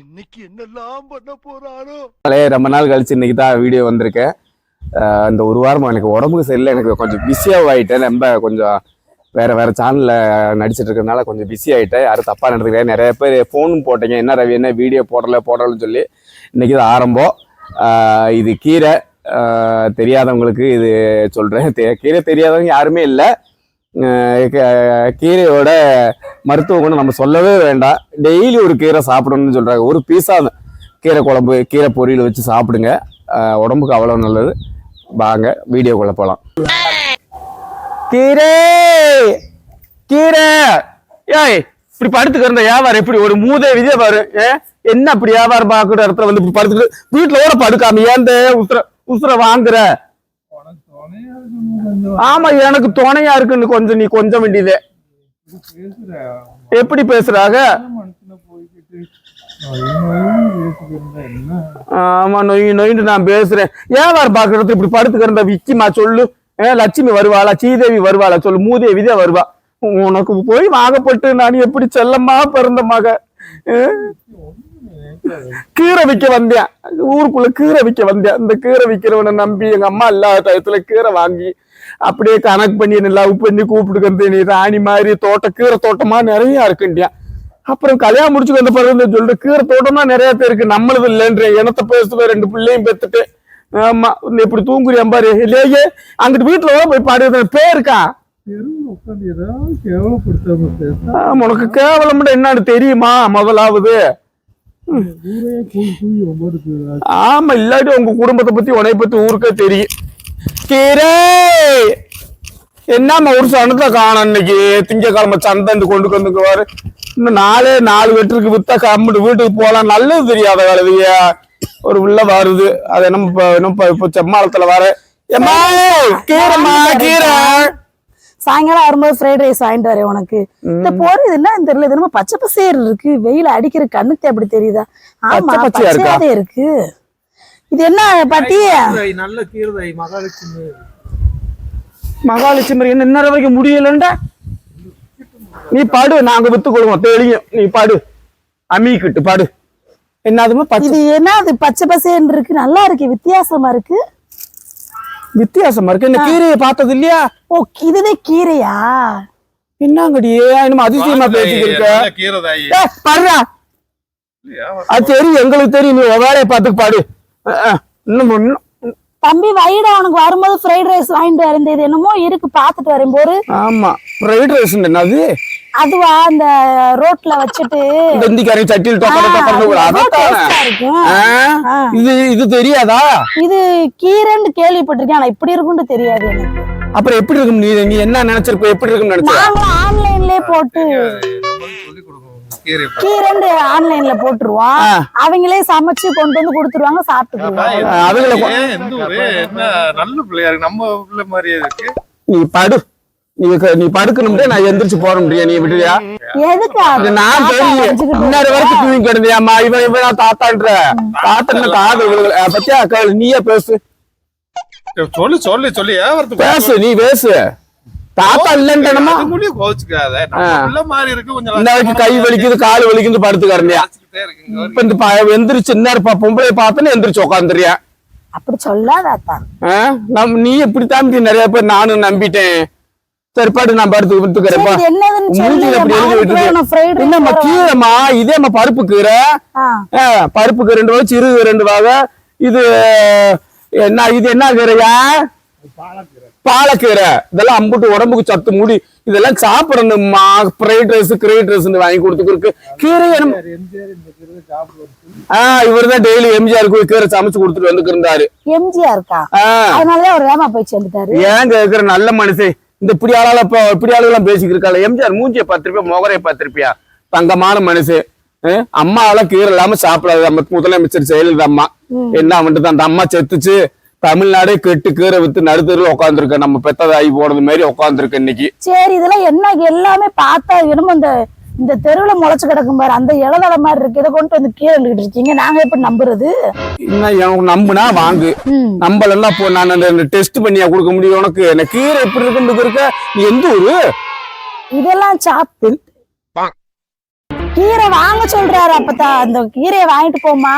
இன்னைக்கு என்னெல்லாம் பண்ண போறாரோ பழைய ரொம்ப நாள் கழிச்சு இன்னைக்கு தான் வீடியோ வந்திருக்கேன் இந்த ஒரு வாரமா எனக்கு உடம்புக்கு சரியில்லை. எனக்கு கொஞ்சம் பிஸியாக ஆகிட்டேன் ரொம்ப கொஞ்சம் வேற வேற சேனல்ல நடிச்சிட்டு இருக்கிறதுனால கொஞ்சம் பிஸி ஆகிட்டேன் யாரும் தப்பாக நடந்துக்கிறேன் நிறைய பேர் ஃபோனும் போட்டீங்க. என்ன ரவி என்ன வீடியோ போடல போடலன்னு சொல்லி இன்னைக்கு தான் ஆரம்பம். இது கீரை. தெரியாதவங்களுக்கு இது சொல்கிறேன் தெ- கீரை தெரியாதவங்க யாருமே இல்லை. கீரையோட மருத்துவ குணம் நம்ம சொல்லவே வேண்டாம். டெய்லி ஒரு கீரை சாப்பிடணும்னு சொல்கிறாங்க ஒரு பீஸா கீரை குழம்பு கீரை பொரியல் வச்சு சாப்பிடுங்க. உடம்புக்கு அவ்வளோ நல்லது. வாங்க வீடியோக்குள்ளே போகலாம் கீரை! கீரை! ஏய் இப்படி படுத்துக்க இருந்த வியாபாரம் எப்படி? ஒரு மூதே விஜய பாரு. ஏ என்ன இப்படி வியாபாரம் பார்க்குற இடத்துல வந்து இப்படி படுத்துக்கிட்டு கூட படுக்காம ஏன் உசுர உசுர வாங்குற உனக்கு துணையா இருக்கணும் கொஞ்சம் ஆமா எனக்கு துணையா இருக்குன்னு கொஞ்சம் நீ கொஞ்சம் வேண்டியது. எப்படி பேசுறாங்க ஆமா நொய் நொயின்னு நான் பேசுறேன். வியாபாரம் பாக்குறது இப்படி படுத்துக்க இருந்த விக்கிமா சொல்லு. லட்சுமி வருவாளா? சீதேவி வருவாளா? சொல்லு. மூதேவி தான் வருவா. உனக்கு போய் வாகப்பட்டு நான் எப்படி செல்லம்மா பிறந்த மக? கீரை விற்க வந்தேன் ஊருக்குள்ள கீரை விற்க வந்தேன் இந்த கீரை விற்கிறவனை நம்பி எங்க அம்மா இல்லாத டயத்துல கீரை வாங்கி அப்படியே கணக்கு பண்ணி என்ன லவ் பண்ணி கூப்பிட்டுக்கிறது நீ ராணி மாதிரி தோட்டம் கீரை தோட்டமா நிறைய இருக்குண்டியா அப்புறம் கல்யாணம் முடிச்சு வந்த பிறகு சொல்ற கீரை தோட்டமா நிறைய பேருக்கு நம்மளது இல்லைன்ற இனத்தை பேசுவேன் ரெண்டு பிள்ளையும் பெத்துட்டு. ஆமா இப்படி தூங்குறியா பாரு. இல்லையே அங்கிட்டு வீட்டுல போய் பாடு பேருக்கா உனக்கு கேவலம் என்னன்னு தெரியுமா? முதலாவது ஊரே கூலி கூலி ஒவ்வொரு ஆமா இல்லாட்டி உங்க குடும்பத்தை பத்தி உனைய பத்தி ஊருக்கே தெரியும். கீரை! என்னம்மா ஒரு சனத்தை காணும் இன்னைக்கு. திங்கக்கிழமை சந்தை கொண்டு வந்துக்குவாரு. இன்னும் நாலே நாலு வெட்டுருக்கு வித்தா கம்மிட்டு வீட்டுக்கு போலாம் நல்லது தெரியாத கழுதிய ஒரு உள்ள வருது. அது என்ன இப்ப செம்மாளத்துல வர. எம்மா கீரைம்மா கீரை! சாயங்காலம் வரும்போது ஃப்ரைட் ரைஸ் வாங்கிட்டு வரேன் உனக்கு. இந்த போர் இது என்ன தெரியல. இது நம்ம பச்சை பசேர் இருக்கு. வெயில் அடிக்கிற கண்ணுக்கு அப்படி தெரியுதா? ஆமா பச்சை பச்சையா இருக்கா? பச்சையாவே இருக்கு. இது என்ன பாட்டி? நல்ல கீரதாய் மகாலட்சுமி. மகாலட்சுமி என்ன இன்னொரு வரைக்கும் முடியலண்டா நீ பாடு நாங்க வித்து கொடுவோம் தெளியும். நீ பாடு. அமிக்கிட்டு பாடு. என்னதுமா இது என்ன அது பச்சை பசேன்னு இருக்கு. நல்லா இருக்கு. வித்தியாசமா இருக்கு. வித்தியாசமா இருக்கு. இந்த கீரையை பார்த்தது இல்லையா? ஓ இதுவே கீரையா? என்னங்கடியே என்னமோ அதிசயமா பேசிட்டு இருக்க கீரதாய் ஏய், பாருடா. அது தெரியும் எங்களுக்கு தெரியும். நீ வேலையை பார்த்து பாடு. இன்னும் இன்னும் தம்பி வைடா உனக்கு வரும்போது ஃப்ரைட் ரைஸ் வாங்கிட்டு வரேன் இது என்னமோ இருக்கு. பாத்துட்டு வரேன் போரு ஆமா ஃப்ரைட் ரைஸ் என்னது? அதுவா அந்த ரோட்ல வச்சுட்டு இந்த இந்திக்காரி சட்டியில் இருக்கும். இது இது தெரியாதா? இது கீரைன்னு கேள்விப்பட்டிருக்கேன் ஆனா இப்படி இருக்கும்னு தெரியாது எனக்கு. அப்புறம் எப்படி இருக்கும் நீ நீ என்ன நினைச்சிருப்ப? எப்படி இருக்கும்னு நினைச்ச? ஆன்லைன்லயே போட்டு சொல்லி கொடுக்கும் கீரை கீரைன்னு ஆன்லைன்ல போட்டுருவோம். அவங்களே சமைச்சு கொண்டு வந்து கொடுத்துருவாங்க ஊரு என்ன நல்ல பிள்ளையா இருக்கு? நம்ம பிள்ளை மாதிரியே இருக்கு. நீ படு. நீ நீ படுக்கணும்டே நான் எந்திரிச்சு போற முடியா நீ விட்டுறியா எதுக்கு? அது அது? நான் தாத்தா முன்னாடி வரைக்கும் தூங்கி கிடந்தியாமா இவன் இவன் தாத்தான்ற. தாத்தன்னு காது விழுகல. அஹ் பத்தியா? கேளு நீயே பேசு. சொல்லு சொல்லு சொல்லி. ஏன் பேசு நீ பேசு. தாத்தா இல்லைன்றனமா? கோச்சுக்காத நம்ம ஆ. பிள்ளை மாதிரி இருக்கு. கொஞ்சம் இந்த வரைக்கும் கை வலிக்குது கால் வலிக்குது படுத்து கிடந்தியா? இப்ப இந்த எந்திரிச்சு இன்னொரு பொம்பளை பார்த்தோன்னு எந்திரிச்சு உட்காந்துறியா அப்படி சொல்லாதாத்தா நம் நீ இப்படித்தான் நிறைய பேர் நானும் நம்பிட்டேன். சரி பாடு நான் படுத்து விட்டுக்கிறேன் சரி, இது என்னதுன்னு மூஞ்சில சொல்லு இப்படி எழுதி நாளைக்கு விட்டுரு. வேணும் fried rice என்னம்மா. கீரைம்மா? இதேம்மா பருப்பு கீரை. பருப்புக்கு ரெண்டு வகை சிறு ரெண்டு வகை. இது என்ன இது என்ன கீரையா? பாலக்கீரை. இதெல்லாம் அம்புட்டு உடம்புக்கு சத்து மூடி. இதெல்லாம் சாப்பிடணும்மா. ஃப்ரைட் ரைஸ் கிரைட் ரைஸ் வாங்கி கொடுத்துருக்கு கீரை எம்ஜிஆர் ஆஹ் இவர் தான் டெய்லி எம்ஜிஆருக்கு கீரை சமைச்சு கொடுத்துட்டு வந்துட்டு இருந்தாரு எம்ஜிஆர் அதனாலதான் அவர் வேமா போய் சேர்ந்துட்டாரு. ஏன் கேக்குற நல்ல மனுஷன் இந்த இப்படி ஆளால இப்ப இப்படி ஆளுலாம் பேசிக்கிட்டு இருக்காள் எம்ஜிஆர் மூஞ்சிய பார்த்திருப்பியா? முகரைய பார்த்திருப்பியா? தங்கமான அஹ் அம்மாவால கீரை இல்லாம சாப்பிடாது நம்ம முதலமைச்சர் ஜெயலலிதா அம்மா. என்ன வந்துட்டு அந்த அம்மா செத்துச்சு. தமிழ்நாடே கெட்டு கீரை வித்து நடுத்தருல உட்காந்துருக்க நம்ம பெத்ததாகி போனது மாதிரி உட்காந்துருக்க இன்னைக்கு. சரி இதெல்லாம் என்ன எல்லாமே பார்த்தா என்னமோ இந்த இந்த தெருவுல முளைச்சு கிடக்கும் பாரு அந்த இளதலை மாதிரி இருக்கு. இதை கொண்டு வந்து கீழே இருக்கீங்க. நாங்க எப்படி நம்புறது? இன்னும் எனக்கு நம்புனா வாங்கு. நம்பலன்னா போ நான் அந்த டெஸ்ட் பண்ணியா கொடுக்க முடியும்? உனக்கு என்ன கீரை எப்படி இருக்குன்னு இருக்க நீ எந்த ஊரு? இதெல்லாம் சாப்பிட்டு கீரை வாங்க சொல்றாரு அப்பத்தா. அந்த கீரையை வாங்கிட்டு போமா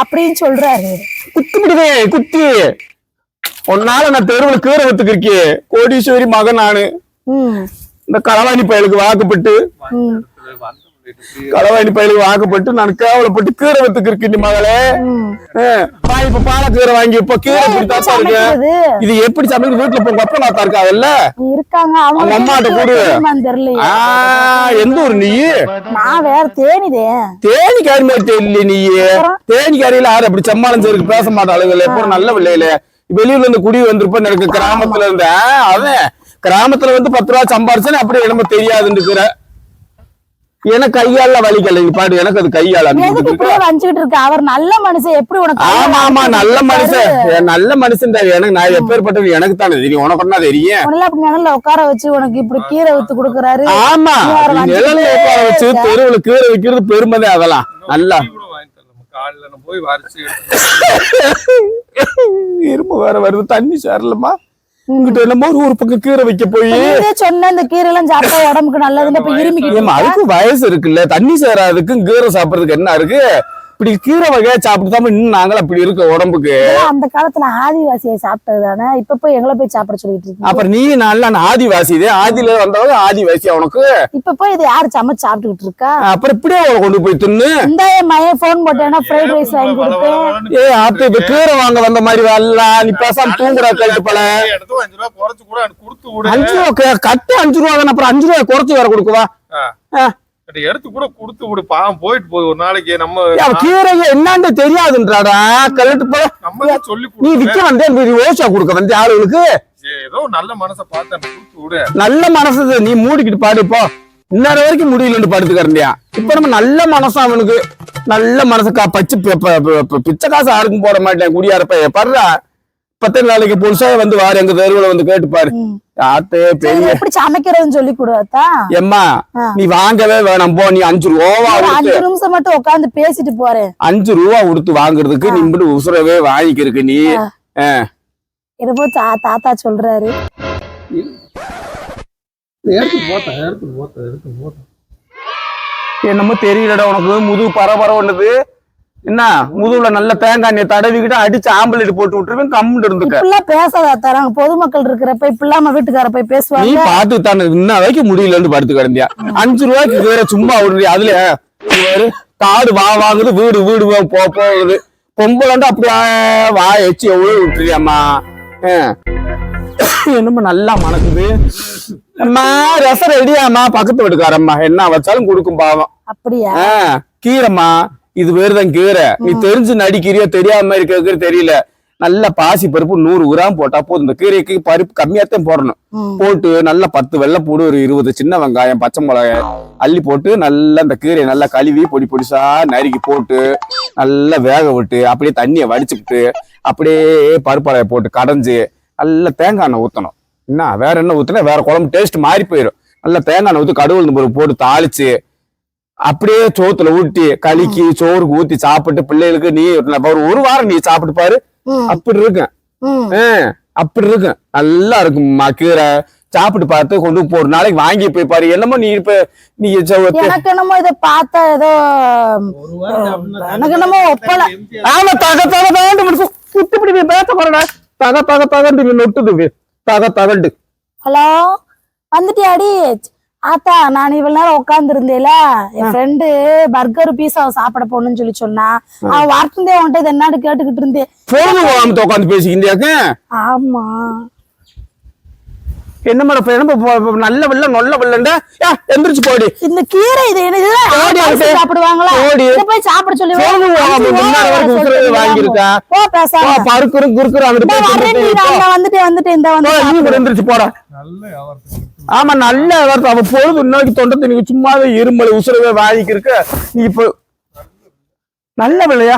அப்படின்னு சொல்றாரு. குத்தி விடுதே குத்தி. உன்னால நான் தெருவில் கீரை வித்துக்கிருக்கே கோடீஸ்வரி மகன் நானு. இந்த களவாணி பயலுக்கு வாக்குப்பட்டு. களவாணி பயலுக்கு வாக்குப்பட்டு நான் கேவலப்பட்டு கீரை வித்துக்கிருக்கு நீ மகளே. இப்ப பாலக்கீரை வாங்கி இப்ப கீரை இப்படி தாத்தா இருக்கு? இது எப்படி சமைக்கிறது? வீட்டுல போங்க அப்ப நான் இருக்காங்கல்ல இருக்காங்க அவங்க அம்மாட்ட கொடு. எந்த ஊர் நீ? நான் வேற தேனிதே. தேனிக்காரி மாதிரி தெரியல நீ. தேனிக்காரியில யாரு அப்படி சம்மாளம் செய்யறதுக்கு பேச மாட்டாளுங்களே எப்போ நல்ல பிள்ளையில வெளியூர்ல இருந்து குடி வந்திருப்பேன் எனக்கு கிராமத்துல இருந்த. அவன். கிராமத்துல வந்து பத்து ரூபா சம்பாரிச்சேன்னு அப்படி நம்ம தெரியாதுன்னு எனக்கு கையால வலிக்கல. நீ பாடு எனக்கு அது கையால வஞ்சுக்கிட்டு இருக்க? அவர் நல்ல மனுஷன். எப்படி உனக்கு ஆமா ஆமா நல்ல மனுஷன். நல்ல மனுஷன் தான். எனக்கு நான் எப்பேற்பட்டது எனக்கு தானே தெரியும். உனக்கு ஒன்னா தெரியும்? அப்படி நிழல்ல உட்கார வச்சு உனக்கு இப்படி கீரை வித்து கொடுக்கறாரு. ஆமா நிழல்ல உட்கார வச்சு. தெருவுல கீரை வைக்கிறது பெருமதே அதெல்லாம். நல்லா. போய் வரைச்சு இரும்பு வேற வருது. தண்ணி சேரலமா உங்ககிட்ட என்னமோ ஒரு பக்கம் கீரை வைக்க போய். சொன்ன இந்த கீரை எல்லாம் சாப்பிட்டா உடம்புக்கு நல்லதுன்னு இப்ப இருமிக்கிட்டு. அதுக்கு வயசு இருக்குல்ல. தண்ணி சேராதுக்கும் கீரை சாப்பிடுறதுக்கு என்ன இருக்கு? இப்படி கீரை வகையா சாப்பிட்டு இன்னும் நாங்களும் அப்படி இருக்க உடம்புக்கு. அந்த காலத்துல ஆதிவாசியை சாப்பிட்டது தானே? இப்ப போய் எங்களை போய் சாப்பிட சொல்லிட்டு இருக்கீங்க. அப்புறம் நீ நல்லா ஆதிவாசி இதே ஆதியில வந்தவங்க ஆதிவாசி உனக்கு? இப்ப போய் இது யாரு சமைச்சு சாப்பிட்டுக்கிட்டு இருக்கா? அப்புறம் இப்படியே அவளை கொண்டு போய் தின்னு. இந்த மயன் போன் போட்டேன்னா ஃப்ரைட் ரைஸ் வாங்கி கொடுப்பேன் ஏ ஆத்து இப்ப கீரை வாங்க வந்த மாதிரி வரல நீ பேசாம தூங்குறா கழிட்டு போல அஞ்சு ரூபா கட்டு அஞ்சு ரூபா தானே. அப்புறம் அஞ்சு ரூபாய் குறைச்சு வேற கொடுக்குவா? எடுத்து கூட கொடுத்து விடு. பாவம் போயிட்டு போகுது. ஒரு நாளைக்கு நம்ம கீரைங்க என்னன்னு தெரியாதுன்றாடா. கழிட்டு போல நம்ம சொல்லி நீ விக்க வந்தே நீ ஓசா கொடுக்க வந்த ஆளுகளுக்கு. ஏதோ நல்ல மனசை பார்த்து எனக்கு கொடுத்து விடு. நல்ல மனசு நீ மூடிக்கிட்டு பாடு இப்போ இன்னொரு வரைக்கும் முடியலன்னு படுத்துக்கிறண்டியா இப்ப நம்ம நல்ல மனசு அவனுக்கு நல்ல மனசு கா பச்சு பிச்சை காசு யாருக்கும் போட மாட்டேன் குடியாரப்ப. படுறா பத்து நாளைக்கு புதுசா வந்து வாரு எங்க தெருவுல வந்து கேட்டு பாரு. ம். ஆத்து பெரிய எப்படி சமைக்கிறதுன்னு சொல்லி கொடுத்தா எம்மா. நீ வாங்கவே வேணாம் போ நீ அஞ்சு ரூபா அஞ்சு நிமிஷம் மட்டும் உட்கார்ந்து பேசிட்டு போறேன். அஞ்சு ரூபா கொடுத்து வாங்குறதுக்கு நீ இப்படி உசுரவே வாங்கிக்கிறதுக்கு நீ. தா- தாத்தா சொல்றாரு. என்னமோ தெரியலடா உனக்கு முதுகு பரபரன்னுது என்ன? முதுகுல நல்ல தேங்காய் தடவிக்கிட்டு அடிச்சு ஆம்பளேட் போட்டு விட்டுருவேன் கம்முன்னு இருந்துக்க. இப்படிலாம் பேசாத தராங்க பொதுமக்கள் இருக்கிறப்ப இப்படிலாம் வீட்டுக்கார போய் நீ பேசுவாங்க பாத்து தானே இன்ன வரைக்கும் முடியலன்னு படுத்து கிடந்தியா? அஞ்சு ரூபாய்க்கு வேற சும்மா விடுறியா அதுல காடு வா வாங்குது வீடு வீடு போ போகுது. பொம்பளண்டு அப்படியே வா எச்சு எவ்வளவு விட்டுறியாம்மா? ஆ. என்னமோ நல்லா மணக்குது? அம்மா ரசம் ரெடியாம்மா பக்கத்து வீட்டுக்காரம்மா. என்ன வச்சாலும் கொடுக்கும் பாவம். அப்படியா? கீரைம்மா. இது வேறுதான் கீரை. நீ தெரிஞ்சு நடிக்கிறியோ தெரியாம மாதிரி கேட்கறது தெரியல. நல்ல பாசி பருப்பு நூறு கிராம் போட்டா போதும். இந்த கீரைக்கு பருப்பு கம்மியாத்தான் போடணும். போட்டு நல்லா பத்து வெள்ளைப்பூடு ஒரு இருபது சின்ன வெங்காயம் பச்சை மிளகாய் அள்ளி போட்டு நல்லா இந்த கீரையை நல்லா கழுவி பொடி பொடிசா நறுக்கி போட்டு நல்லா வேக விட்டு அப்படியே தண்ணியை வடிச்சுக்கிட்டு அப்படியே பருப்பலையை போட்டு கடைஞ்சு நல்லா தேங்காய் எண்ணெய் ஊத்தணும். என்ன வேற என்ன ஊத்துனா வேற குழம்பு டேஸ்ட் மாறி போயிடும் நல்லா தேங்காய் எண்ணெய் ஊத்தி கடுகு உளுந்து பருப்பு போட்டு தாளிச்சு அப்படியே சோத்துல ஊட்டி கலிக்கி சோறுக்கு ஊத்தி சாப்பிட்டு பிள்ளைகளுக்கு நீ ஒரு ஒரு வாரம் நீ சாப்பிட்டு பாரு. அப்படி இருக்கும். அப்படி இருக்கும். நல்லா இருக்கும் கீரை. சாப்பிட்டு பார்த்து கொண்டு போ. ஒரு நாளைக்கு வாங்கி போய் பாரு. என்னமோ நீ இப்ப நீ எனக்கு என்னமோ இதை பார்த்தா ஏதோ எனக்கு என்னமோ ஒப்பல. ஆமா தக தக தகண்டு முடிச்சு. குட்டி பிடி பேத்த போறடா. தக தக தகண்டு நீ நொட்டுது. தக தகண்டு. ஹலோ? வந்துட்டியாடி? ஆத்தா நான் இவ்வளவு நேரம் உட்கார்ந்து இருந்தேல என் ஃப்ரெண்டு பர்கர் பீஸா சாப்பிட போகணும்னு சொல்லி சொன்னா அவன் வரட்டுந்தே உன்கிட்ட இது என்னன்னு கேட்டுக்கிட்டு இருந்தேன். போது போகாம உட்காந்து பேசிக்கிந்தியாக்க ஆமா. என்ன போ- நல்ல வெள்ள நொல்ல வெள்ளண்டா? எந்திரிச்சு போடி. இந்த கீரை இது என்ன இதுதான் ஓடி ஆள் அங்கிட்டு. சாப்பிடுவாங்களா? ஓடி. போய் சாப்பிட சொல்லி வாங்கியிருக்கா. போ பேசாம. பருக்குறும் குறுக்குறும் அங்கிட்டு வந்துட்டு வந்துட்டு இந்த வந்து எந்திரிச்சு போடா. நல்ல ஆமா நல்ல வார்த்தை. அவ பொழுது இன்னைக்கு தொண்டத்தை நீங்க சும்மாவே இருமல் உசுரவே வாங்கிக்கு இருக்க நீ இப்போ நல்ல வேலையா?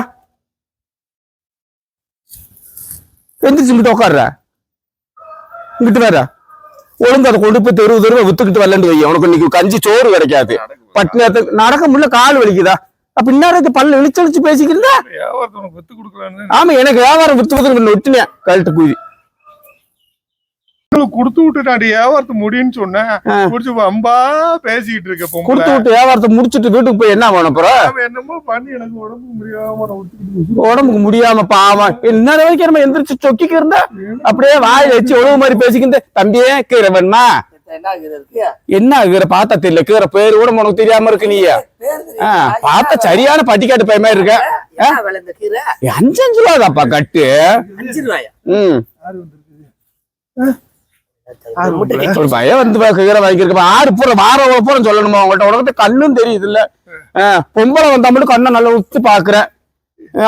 எந்திரிச்சு இங்கிட்டு உட்கார்ற இங்கிட்டு வேற ஒழுங்கு அதை கொண்டு போய் தெருவு தெருவை வித்துக்கிட்டு வரலன்னு வை உனக்கு இன்னைக்கு கஞ்சி சோறு கிடைக்காது. பட்டினத்துக்கு நடக்க முடியல கால் வலிக்குதா? அப்ப இன்னும் பல்ல இழிச்சு இழிச்சு பேசிக்கிறதா ஆமா எனக்கு வியாபாரம் வித்து வித்து நொட்டினேன் கழட்டு குதி உங்களுக்கு கொடுத்து விட்டுட்டாடி வியாபாரத்து முடியும்னு சொன்னேன். குடிச்சு வம்பா பேசிக்கிட்டு இருக்க பொம்பளை. கொடுத்து விட்டு வியாபாரத்தை முடிச்சிட்டு வீட்டுக்கு போய் என்ன பண்ண போற? என்னமோ பண்ணி எனக்கு உடம்பு முடியாம நான் உடம்புக்கு முடியாம பாவம். என்ன வரைக்கும் நம்ம எந்திரிச்சு சொக்கிக்கு இருந்தா? அப்படியே வாயில வச்சு ஒழுவு மாதிரி பேசிக்கிட்டு தம்பியே கீரை வேணுமா? என்ன ஆகுது இருக்கு? என்ன கீரை? பார்த்தா தெரியல. கீரை பேரு கூட உனக்கு தெரியாம இருக்கு நீ? பார்த்தா சரியான பட்டிக்காட்டு பையன் மாதிரி இருக்க. அஞ்சு அஞ்சு ரூபாதாப்பா கட்டு. அஞ்சு ரூபாயா? ம். ஒரு பையன் வந்து கீரை வாங்கியிருக்க ஆறு பூரா வாரம் பூரம் சொல்லணுமா உங்கள்ட்ட? உனக்கிட்ட கண்ணும் தெரியுது இல்ல பொம்பளை வந்தா மட்டும் கண்ணை நல்லா உத்து பாக்குறேன்.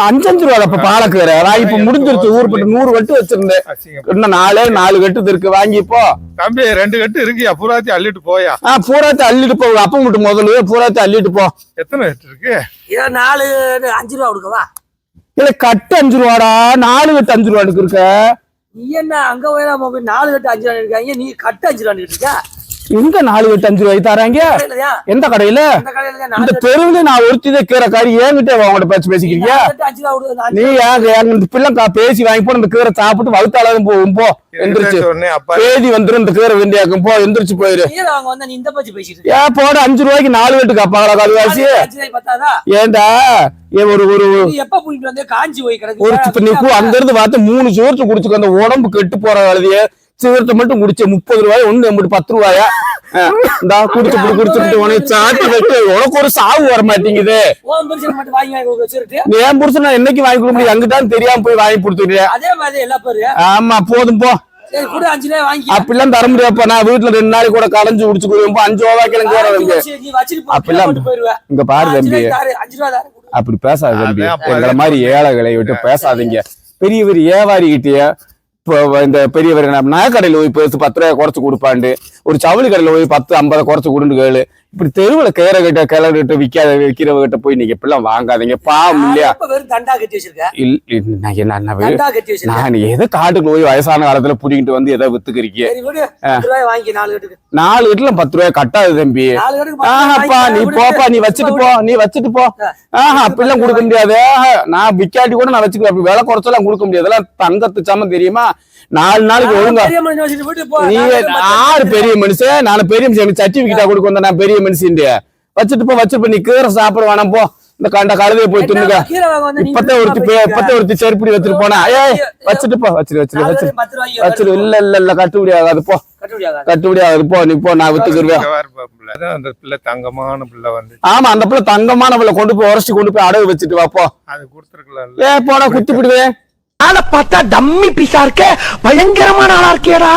அஞ்சு அஞ்சு ரூபா அப்ப பாலக்கீரை நான் இப்ப முடிஞ்சிருச்சு. ஊர் பட்டு நூறு கட்டு வச்சிருந்தேன். இன்னும் நாலே நாலு கட்டு இருக்கு. வாங்கிப்போ தம்பி ரெண்டு கட்டு இருக்கியா? பூராத்தி அள்ளிட்டு போயா? ஆ பூராத்தை அள்ளிட்டு போ. அப்ப மட்டும் முதல்ல பூராத்தை அள்ளிட்டு போ. எத்தனை கட்டு இருக்கு? நாலு அஞ்சு ரூபா கொடுக்கவா? இல்ல கட்டு அஞ்சு ரூபாடா? நாலு கட்டு அஞ்சு ரூபாய்க்கு இருக்க. நீ என்ன அங்க போயிடாம போய் நாலு கட்டு அஞ்சு ரன் இருக்காங்க நீ கட்டு அஞ்சு ரன் இருக்கா எங்க நாலு கட்டு அஞ்சு ரூபாய்க்கு தராங்க? எந்த கடையில? இந்த தெருவுல நான் ஒருத்திதே கீரை காரி ஏங்கிட்ட உங்கள்ட்ட பேச்சு பேசிக்கிறீங்க நீ இந்த பிள்ளை கா- பேசி வாங்கி போ இந்த கீரை சாப்பிட்டு வகுத்தாலும் போகும் போ எந்திரிச்சு. பேதி வந்துரும் இந்த கீரை வெண்டியாக்கும் போ எந்திரிச்சு போயிரு. கீரை வாங்க வந்தா? நீ இந்த பச்சு பேசிட்டு இருக்க. ஏன் போட அஞ்சு ரூபாய்க்கு நாலு ரூபாய் பத்தாதா? ஏன்டா ஏன் ஒரு ஒரு நீ எப்ப புடிட்டு வந்து? காஞ்சி போய் கிடக்கு ஒரு நீ கு- அங்க இருந்து பார்த்து மூணு சோர்த்து குடிச்சுக்க அந்த உடம்பு கெட்டு போற வேலையே சிகரெட்டை மட்டும் குடிச்ச முப்பது ரூபாய் ஒண்ணு எண்பது பத்து ரூபாயா? இந்தா குடிச்சு குடி குடிச்சுட்டு உனக்கு சாத்தி வைக்க உனக்கு ஒரு சாவு வர மாட்டேங்குது. ஏன் புடிச்சு நான் என்னைக்கு வாங்கி கொடுக்க முடியும்? தெரியாம போய் வாங்கி கொடுத்துருக்கேன் அதே மாதிரி எல்லா பேரு ஆமா போதும் போ. சரி கூட அஞ்சு ரூபாய் வாங்கி அப்படிலாம் தர முடியாதுப்பா நான் வீட்டுல ரெண்டு நாளைக்கு கூட களைஞ்சு குடிச்சு குடிப்போம் அஞ்சு ரூபா கிழங்கு வர அப்படிலாம். இங்க பாரு தம்பி. அப்படி பேசாத தம்பி. எங்களை மாதிரி ஏழைகளை விட்டு பேசாதீங்க. பெரிய பெரிய வியாபாரி கிட்டயே இப்போ இந்த பெரியவர் என்ன நகைக்கடையில் போய் பேசு பத்து ரூபாய் குறைச்சி கொடுப்பாண்டு ஒரு சவுளி கடையில் போய் பத்து ஐம்பதை குறைச்சி கொடுன்னு கேளு. இப்படி தெருவில் கீரை கிட்ட கிளறு கிட்ட விற்காத விற்கிறவ கிட்ட போய் நீங்க இப்படிலாம் வாங்காதீங்க. பாவம் இல்லையா? எப்ப வெறும் தண்டா கட்டி வச்சிருக்க இல் இல் நான் எதை காட்டுக்கு போய் வயசான காலத்துல புடிங்கிட்டு வந்து எதை வித்துக்கிறீங்க? நாலு வீட்டுல பத்து ரூபாய் கட்டாது தம்பி. ஆஹாப்பா நீ. போப்பா நீ வச்சுட்டு போ நீ வச்சுட்டு போ. ஆஹா அப்படிலாம் கொடுக்க முடியாது. நான் விக்காட்டி கூட நான் வச்சுக்குவேன் அப்படி விலை குறைச்செல்லாம் கொடுக்க முடியாது. அதெல்லாம் தங்கத்து சமம் தெரியுமா? நாலு நாளைக்கு ஒழுங்கா. நீ ரூபாய் பெரிய மனுஷன். நான் பெரிய மனுஷன் சர்டிபிகேட்டா கொடுக்க வந்தேன் நான் பெரிய மனுஷன் வச்சுட்டு போ வச்சுட்டு போ நீ கீரை சாப்பிட வேணாம் போ. இந்த கண்ட கழுதையை போய் துண்ணுங்க இப்பத்தே ஒருத்தி போய் இப்பத்தே ஒருத்தி செருப்படி வச்சுட்டு போனா. ஏய் வச்சுட்டு போ கட்டு பத்து ரூபாய்க்கு வச்சுட்டு இல்ல இல்ல இல்ல கட்டுப்படி ஆகாது போ. கட்டுப்படி ஆகாது. போ நீ போ நான் வித்துக்குருவேன். அந்த பிள்ளை தங்கமான பிள்ளை வந்து. ஆமா அந்த பிள்ளை தங்கமான பிள்ளை கொண்டு போய் உரைச்சி கொண்டு போய் அடகு வச்சுட்டு வா போ. அது ஏ போடா குத்தி விடுவேன் ஆளை பார்த்தா டம்மி பீஸா இருக்க. பயங்கரமான ஆளா இருக்கேடா.